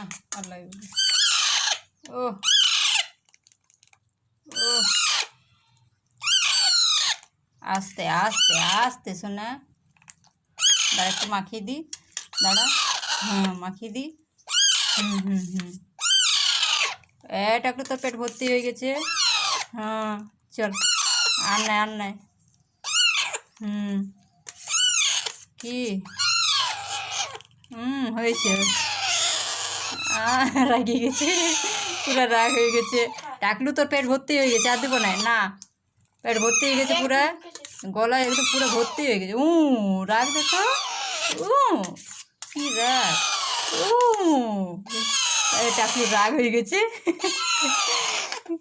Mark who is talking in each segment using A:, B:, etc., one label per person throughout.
A: না লাগবে। ও আস্তে আস্তে আস্তে শোনা দাঁড়া, একটু মাখিয়ে দিই। দাঁড়া। হ্যাঁ মাখিয়ে দিই। হুম হুম হুম। এটা একটু তোর পেট ভর্তি হয়ে গেছে। হ্যাঁ চল। আর নাই আর নাই। হুম। কি? হুম, হয়েছে। আহ, রাগে গেছে। পুরো রাগ হয়ে গেছে। টাকলু তোর পেট ভর্তি হয়ে গেছে আর দেবো না না। পেট ভর্তি হয়ে গেছে পুরা। গলায় একদম পুরো ভর্তি হয়ে গেছে। উ রাগ দেখো। উ কি রাগ। উ রাগ হয়ে গেছে।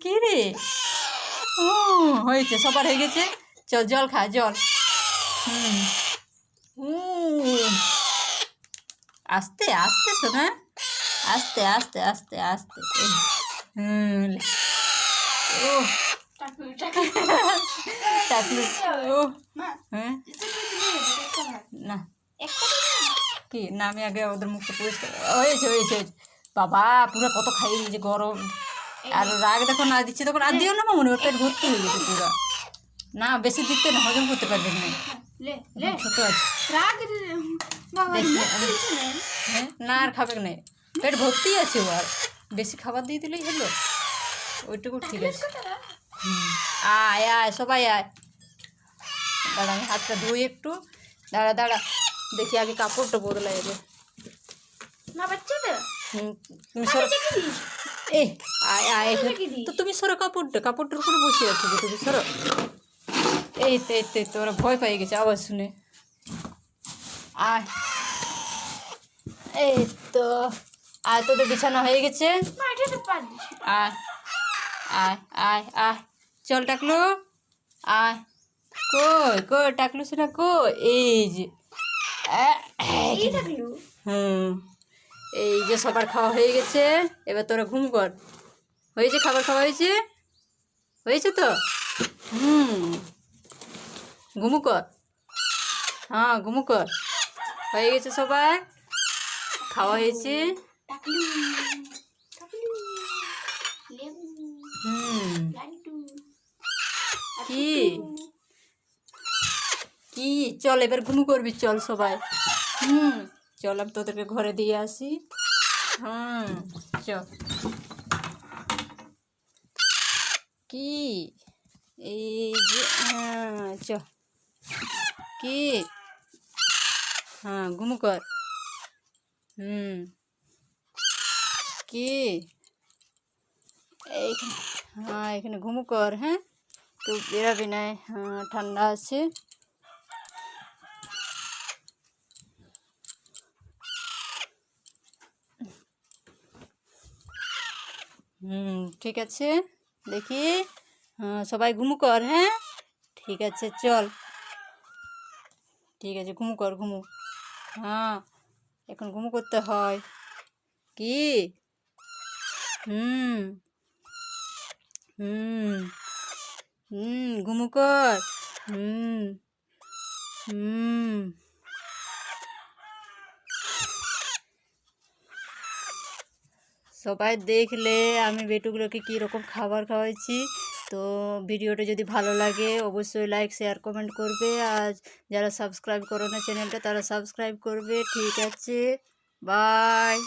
A: কি রে? ও হয়েছে সবার হয়ে গেছে। চল জল খা জল। হুম। আস্তে আস্তে শোনা আস্তে আস্তে আস্তে আস্তে হুম। ও টাকলু ও হ্যাঁ না। কি? না আমি আগে ওদের মুখটা পরিষ্কার হয়েছে হয়েছে। বাবা পুরো কত খাইয়ে দিয়েছে গরম। আর রাগ দেখো না দিচ্ছে তখন। আর দিও না মামনি ওর পেট ভর্তি হয়ে গেছে পুরো। না বেশি দিতে না হজম করতে পারবেন না। ছোট আছে। হ্যাঁ? না আর খাবে না। পেট ভর্তি আছে ও আর। বেশি খাবার দিয়ে দিলেই হলো। ওইটুকু ঠিক আছে। আয় আয় সবাই আয়। দাঁড়া আমি হাতটা ধুই একটু। দাঁড়া দাঁড়া। দেখি আগে কাপড়টা বদলা যাবে তুমি সরো। আয় আয়। তো তুমি সরো কাপড়টা। কাপড়টার উপরে বসে আছো যে তুমি সরো। এই তো এই তো এই তো ওরা ভয় পেয়ে গেছে আওয়াজ শুনে। আয়। এই তো। আয় তোদের বিছানা হয়ে গেছে। আয় আয় আয় আয়। চল টাকলু আয়। কই কই টাকলু শোনা কই? এই যে হুম এই যে সবার খাওয়া হয়ে গেছে। এবার তোরা ঘুম কর। হয়েছে খাবার খাওয়া হয়েছে? হয়েছে তো? হুম ঘুমু কর। হ্যাঁ ঘুমু কর। হয়ে গেছে সবাই। খাওয়া হয়েছে।
B: টাকলু টাকলু লেবু
A: হুম
B: লাড্ডু
A: কি কি চল এবার ঘুমু করবি চল সবাই। হুম চল আমি তোদেরকে ঘরে দিয়ে আসি। হুম চল। কি? এই যে হ্যাঁ চ কি? হ্যাঁ ঘুমু কর। হুম। কি? হ্যাঁ এখানে ঘুমু কর হ্যাঁ? তো বেরাবি নাই হ্যাঁ ঠান্ডা আছে। হুম, ঠিক আছে, দেখি হ্যাঁ সবাই ঘুমু কর হ্যাঁ? ঠিক আছে, চল। ঠিক আছে, ঘুমু কর, ঘুমু। হ্যাঁ এখন ঘুমু করতে হয়। কি? হুম। হুম। হুম, ঘুমু কর। হুম। হুম। সবাই দেখলে আমি বেটুগুলোকে কী রকম খাবার খাওয়াইছি। তো ভিডিওটা যদি ভালো লাগে, অবশ্যই লাইক শেয়ার কমেন্ট করবে। আর যারা সাবস্ক্রাইব করো না চ্যানেলটা, তারা সাবস্ক্রাইব করবে। ঠিক আছে বাই